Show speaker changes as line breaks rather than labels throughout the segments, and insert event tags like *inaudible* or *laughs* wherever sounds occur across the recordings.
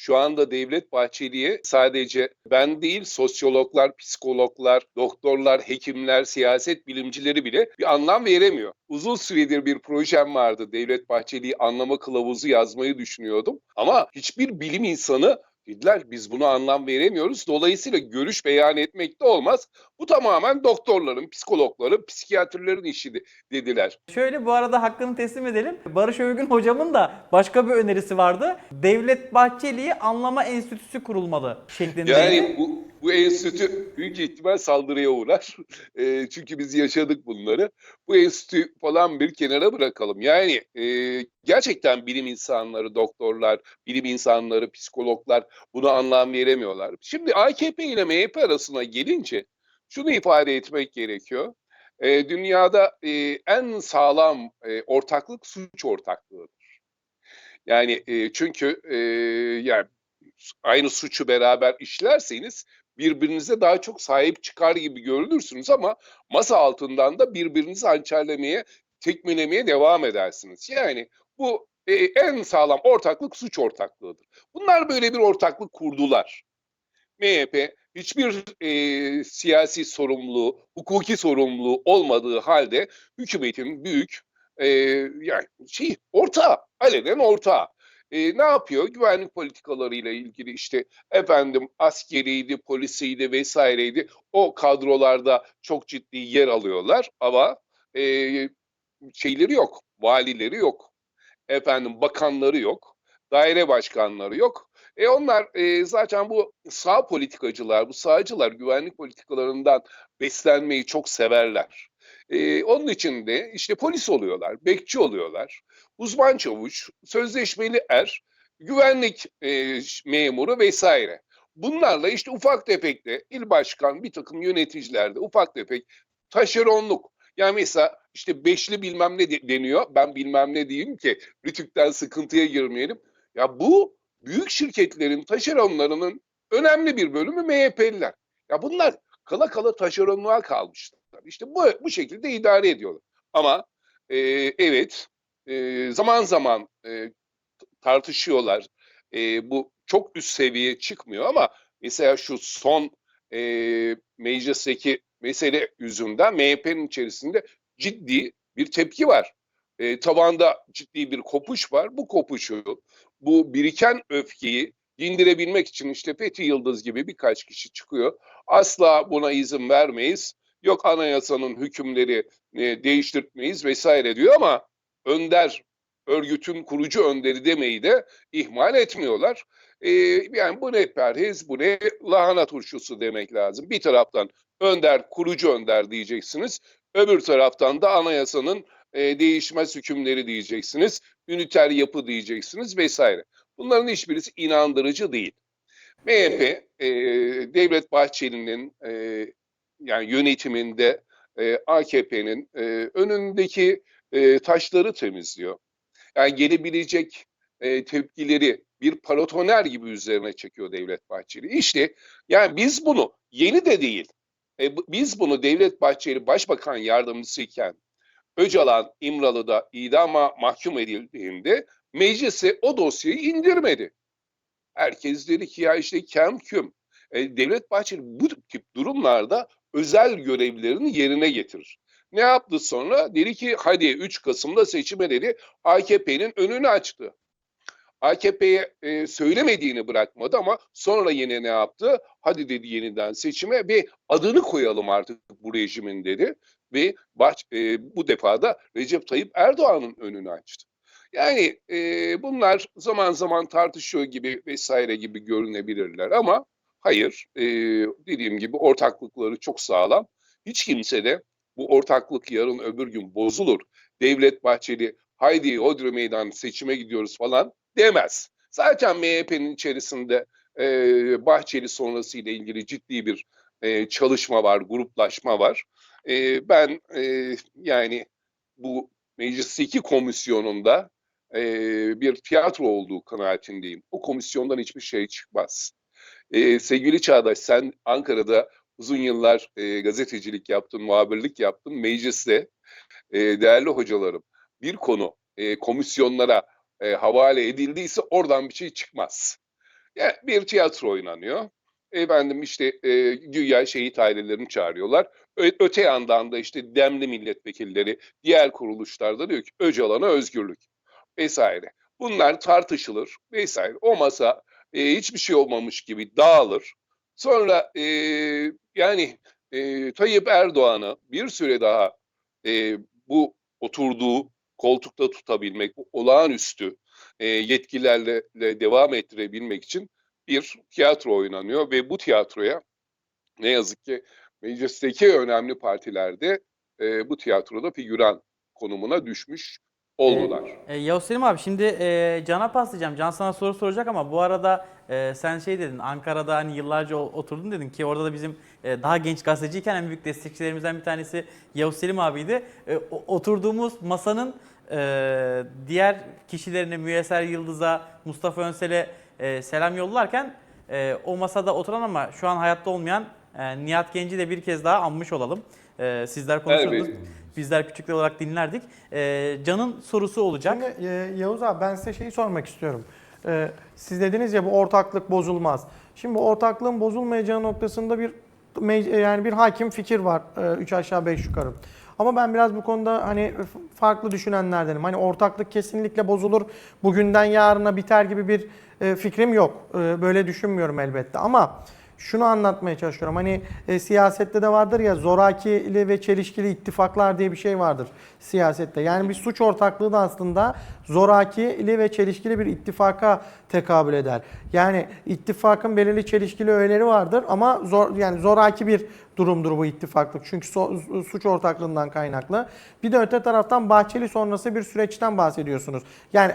şu anda Devlet Bahçeli'ye sadece ben değil sosyologlar, psikologlar, doktorlar, hekimler, siyaset bilimcileri bile bir anlam veremiyor. Uzun süredir bir projem vardı. Devlet Bahçeli'yi anlama kılavuzu yazmayı düşünüyordum. Ama hiçbir bilim insanı dediler biz buna anlam veremiyoruz. Dolayısıyla görüş beyan etmek de olmaz. Bu tamamen doktorların, psikologların, psikiyatrların işi de- dediler.
Şöyle bu arada hakkını teslim edelim. Barış Övgün hocamın da başka bir önerisi vardı. Devlet Bahçeli'yi anlama enstitüsü kurulmalı şeklinde.
Yani bu, bu enstitü büyük ihtimal saldırıya uğrar. *laughs* E, çünkü biz yaşadık bunları. Bu enstitü falan bir kenara bırakalım. Yani e, gerçekten bilim insanları, doktorlar, bilim insanları, psikologlar buna anlam veremiyorlar. Şimdi AKP ile MHP arasına gelince şunu ifade etmek gerekiyor. E, dünyada e, en sağlam e, ortaklık suç ortaklığıdır. Yani e, çünkü e, yani aynı suçu beraber işlerseniz birbirinize daha çok sahip çıkar gibi görünürsünüz ama masa altından da birbirinizi hançerlemeye, tekmelemeye devam edersiniz. Yani bu e, en sağlam ortaklık suç ortaklığıdır. Bunlar böyle bir ortaklık kurdular. MHP hiçbir e, siyasi sorumluluğu, hukuki sorumluluğu olmadığı halde hükümetin büyük e, yani şey ortağı, alenen ortağı. E, ne yapıyor? Güvenlik politikalarıyla ilgili işte efendim askeriydi, polisiydi vesaireydi. O kadrolarda çok ciddi yer alıyorlar ama e, şeyleri yok, valileri yok, efendim bakanları yok, daire başkanları yok. E onlar e, zaten bu sağ politikacılar, bu sağcılar güvenlik politikalarından beslenmeyi çok severler. E, onun için de işte polis oluyorlar, bekçi oluyorlar, uzman çavuş, sözleşmeli er, güvenlik e, memuru vesaire. Bunlarla işte ufak tefek de il başkan bir takım yöneticilerde ufak tefek taşeronluk. Yani mesela işte beşli bilmem ne de- deniyor. Ben bilmem ne diyeyim ki Rütük'ten sıkıntıya girmeyelim. Ya bu büyük şirketlerin taşeronlarının önemli bir bölümü MHP'liler. Ya bunlar kala kala taşeronluğa kalmışlar. İşte bu, bu şekilde idare ediyorlar. Ama e, evet e, zaman zaman e, tartışıyorlar. E, bu çok üst seviye çıkmıyor ama mesela şu son e, meclisteki mesele yüzünden MHP'nin içerisinde ciddi bir tepki var. E, tabanda ciddi bir kopuş var. Bu kopuşu, bu biriken öfkeyi dindirebilmek için işte Fethi Yıldız gibi birkaç kişi çıkıyor. Asla buna izin vermeyiz. Yok anayasanın hükümleri e, değiştirmeyiz vesaire diyor ama önder örgütün kurucu önderi demeyi de ihmal etmiyorlar. Ee, yani bu ne perhiz, bu ne lahana turşusu demek lazım. Bir taraftan önder, kurucu önder diyeceksiniz. Öbür taraftan da anayasanın e, değişmez hükümleri diyeceksiniz. Üniter yapı diyeceksiniz vesaire. Bunların hiçbirisi inandırıcı değil. MHP, e, Devlet Bahçeli'nin e, yani yönetiminde e, AKP'nin e, önündeki e, taşları temizliyor. Yani gelebilecek e, tepkileri bir paratoner gibi üzerine çekiyor Devlet Bahçeli. İşte yani biz bunu yeni de değil. E, biz bunu Devlet Bahçeli Başbakan Yardımcısıyken Öcalan İmralı'da idama mahkum edildiğinde meclise o dosyayı indirmedi. Herkes dedi ki ya işte kem küm. E, Devlet Bahçeli bu tip durumlarda özel görevlerini yerine getirir. Ne yaptı sonra? Dedi ki hadi 3 Kasım'da seçime dedi AKP'nin önünü açtı. AKP'ye e, söylemediğini bırakmadı ama sonra yine ne yaptı? Hadi dedi yeniden seçime ve adını koyalım artık bu rejimin dedi. Ve baş, e, bu defa da Recep Tayyip Erdoğan'ın önünü açtı. Yani e, bunlar zaman zaman tartışıyor gibi vesaire gibi görünebilirler ama hayır e, dediğim gibi ortaklıkları çok sağlam. Hiç kimse de bu ortaklık yarın öbür gün bozulur. Devlet Bahçeli haydi Hodri Meydan seçime gidiyoruz falan demez. Zaten MHP'nin içerisinde e, Bahçeli sonrası ile ilgili ciddi bir e, çalışma var, gruplaşma var. E, ben e, yani bu meclisteki komisyonunda e, bir tiyatro olduğu kanaatindeyim. O komisyondan hiçbir şey çıkmaz. E, sevgili Çağdaş sen Ankara'da uzun yıllar e, gazetecilik yaptın, muhabirlik yaptın. Mecliste e, değerli hocalarım bir konu e, komisyonlara e, havale edildiyse oradan bir şey çıkmaz. Yani bir tiyatro oynanıyor. Efendim işte e, güya şehit ailelerini çağırıyorlar. Ö- öte yandan da işte demli milletvekilleri diğer kuruluşlarda diyor ki Öcalan'a özgürlük vesaire. Bunlar tartışılır vesaire. O masa e, hiçbir şey olmamış gibi dağılır. Sonra e, yani e, Tayyip Erdoğan'ı bir süre daha e, bu oturduğu koltukta tutabilmek, bu olağanüstü e, yetkilerle le devam ettirebilmek için bir tiyatro oynanıyor ve bu tiyatroya ne yazık ki meclisteki önemli partilerde e, bu tiyatroda figüran konumuna düşmüş oldular.
E, Yavuz Selim abi şimdi e, Can'a paslayacağım. Can sana soru soracak ama bu arada e, sen şey dedin Ankara'da hani yıllarca oturdun dedin ki orada da bizim e, daha genç gazeteciyken en büyük destekçilerimizden bir tanesi Yavuz Selim abiydi. E, oturduğumuz masanın e, diğer kişilerine Müyesser Yıldız'a, Mustafa Önsel'e e, selam yollarken e, o masada oturan ama şu an hayatta olmayan e, Nihat Genci de bir kez daha anmış olalım. E, sizler konuşurdunuz.
Evet.
Bizler küçükler olarak dinlerdik. E, Can'ın sorusu olacak.
Şimdi e, Yavuz abi ben size şeyi sormak istiyorum. E, siz dediniz ya bu ortaklık bozulmaz. Şimdi bu ortaklığın bozulmayacağı noktasında bir me- yani bir hakim fikir var. E, üç aşağı beş yukarı. Ama ben biraz bu konuda hani farklı düşünenlerdenim. Hani ortaklık kesinlikle bozulur. Bugünden yarına biter gibi bir e, fikrim yok. E, böyle düşünmüyorum elbette. Ama şunu anlatmaya çalışıyorum. Hani e, siyasette de vardır ya zorakili ve çelişkili ittifaklar diye bir şey vardır siyasette. Yani bir suç ortaklığı da aslında zorakili ve çelişkili bir ittifaka tekabül eder. Yani ittifakın belirli çelişkili öğeleri vardır ama zor yani zoraki bir durumdur bu ittifaklık. Çünkü so- suç ortaklığından kaynaklı. Bir de öte taraftan Bahçeli sonrası bir süreçten bahsediyorsunuz. Yani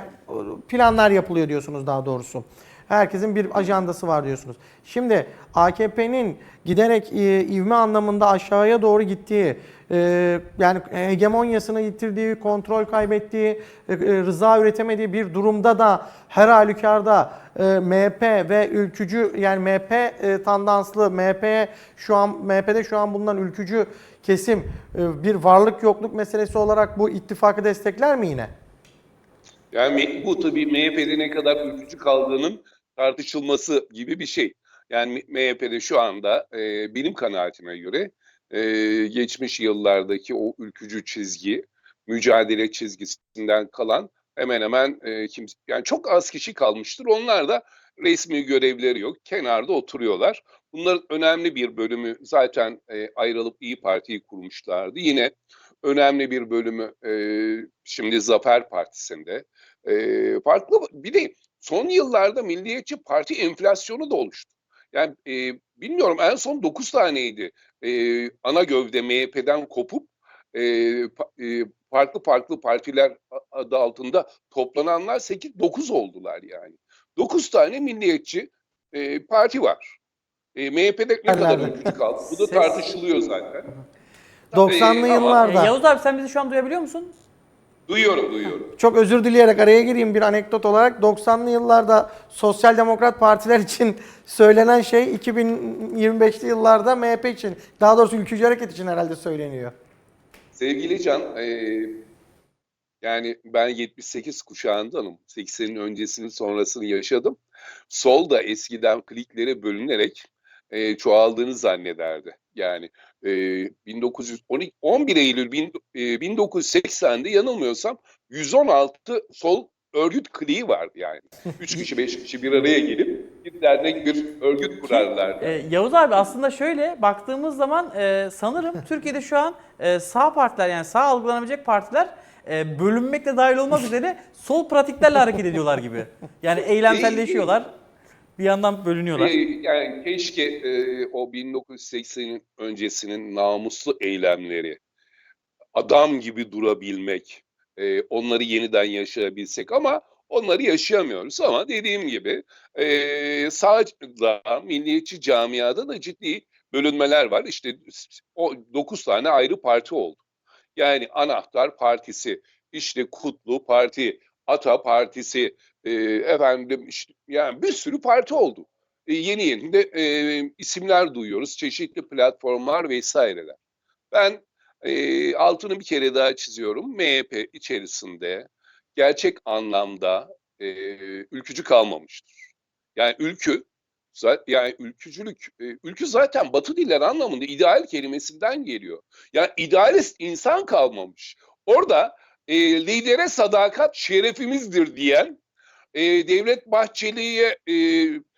planlar yapılıyor diyorsunuz daha doğrusu. Herkesin bir ajandası var diyorsunuz. Şimdi AKP'nin giderek e, ivme anlamında aşağıya doğru gittiği, e, yani hegemonyasını yitirdiği, kontrol kaybettiği, e, e, rıza üretemediği bir durumda da her halükarda e, MHP ve ülkücü yani MHP e, tandanslı MHP'ye şu an MHP'de şu an bulunan ülkücü kesim e, bir varlık yokluk meselesi olarak bu ittifakı destekler mi yine?
Yani bu tabii MHP'de ne kadar ülkücü kaldığının tartışılması gibi bir şey. Yani MHP'de şu anda e, benim kanaatime göre e, geçmiş yıllardaki o ülkücü çizgi, mücadele çizgisinden kalan hemen hemen e, kimse, yani çok az kişi kalmıştır. Onlar da resmi görevleri yok. Kenarda oturuyorlar. Bunların önemli bir bölümü zaten e, ayrılıp İyi Parti'yi kurmuşlardı. Yine önemli bir bölümü e, şimdi Zafer Partisi'nde. E, farklı bir de son yıllarda Milliyetçi Parti enflasyonu da oluştu. Yani e, bilmiyorum en son 9 taneydi e, ana gövde MHP'den kopup e, e, farklı farklı partiler adı altında toplananlar 8-9 oldular yani. 9 tane milliyetçi e, parti var. E, MHP'de ne kadar ülkücü kaldı? Bu da tartışılıyor zaten.
90'lı
ama-
E,
yıllarda.
Yavuz abi sen bizi şu an duyabiliyor musun?
Duyuyorum, duyuyorum.
Çok özür dileyerek araya gireyim bir anekdot olarak. 90'lı yıllarda Sosyal Demokrat Partiler için söylenen şey 2025'li yıllarda MHP için, daha doğrusu Ülkücü Hareket için herhalde söyleniyor.
Sevgili Can, eee, yani ben 78 kuşağındanım. 80'in öncesini sonrasını yaşadım. Sol da eskiden kliklere bölünerek eee, çoğaldığını zannederdi. Yani eee 1912 11 Eylül bin- eee, 1980'de yanılmıyorsam 116 sol örgüt kliği vardı yani. 3 kişi 5 kişi bir araya gelip bir dernek bir örgüt kurarlardı.
E, Yavuz abi aslında şöyle baktığımız zaman e, sanırım Türkiye'de şu an e, sağ partiler yani sağ algılanabilecek partiler e, bölünmekle dahil olmak üzere sol pratiklerle hareket ediyorlar gibi. Yani eylemselleşiyorlar. Bir yandan bölünüyorlar.
Yani keşke e, o 1980'in öncesinin namuslu eylemleri, adam gibi durabilmek, e, onları yeniden yaşayabilsek ama onları yaşayamıyoruz. Ama dediğim gibi e, sağda, milliyetçi camiada da ciddi bölünmeler var. İşte o 9 tane ayrı parti oldu. Yani Anahtar Partisi, işte Kutlu Parti, Ata Partisi, e, efendim işte yani bir sürü parti oldu. E, yeni yeni de e, isimler duyuyoruz, çeşitli platformlar vesaireler. Ben e, altını bir kere daha çiziyorum. MHP içerisinde gerçek anlamda e, ülkücü kalmamıştır. Yani ülkü, yani ülkücülük, e, ülkü zaten Batı dilleri anlamında ideal kelimesinden geliyor. Yani idealist insan kalmamış. Orada e, lidere sadakat şerefimizdir diyen e, Devlet Bahçeli'ye e,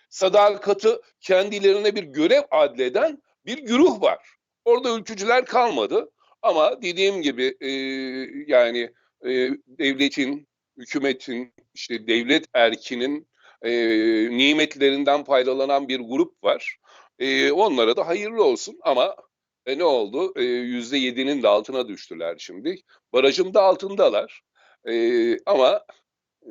sadakati kendilerine bir görev adleden bir güruh var. Orada ülkücüler kalmadı ama dediğim gibi e, yani e, devletin, hükümetin, işte devlet erkinin e, nimetlerinden faydalanan bir grup var. E, onlara da hayırlı olsun ama e, ne oldu? E, Yüzde yedinin de altına düştüler şimdi. Barajın da altındalar. E, ama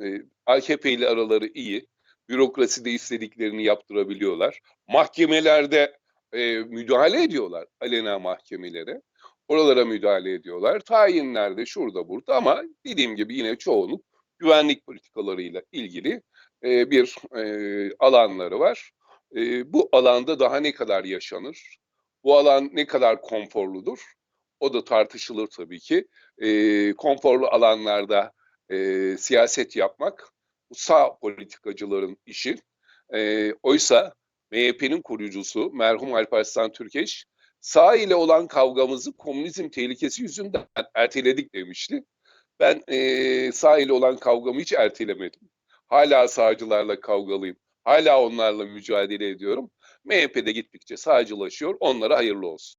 e, AKP ile araları iyi. Bürokraside istediklerini yaptırabiliyorlar. Mahkemelerde e, müdahale ediyorlar. Alena mahkemelere. Oralara müdahale ediyorlar. Tayinlerde şurada burada ama dediğim gibi yine çoğunluk güvenlik politikalarıyla ilgili e, bir e, alanları var. E, bu alanda daha ne kadar yaşanır? Bu alan ne kadar konforludur? O da tartışılır tabii ki. E, konforlu alanlarda e, siyaset yapmak sağ politikacıların işi. E, oysa MHP'nin kurucusu merhum Alparslan Türkeş sağ ile olan kavgamızı komünizm tehlikesi yüzünden erteledik demişti. Ben e, sağ ile olan kavgamı hiç ertelemedim. Hala sağcılarla kavgalıyım. Hala onlarla mücadele ediyorum. MHP'de gittikçe sağcılaşıyor. Onlara hayırlı olsun.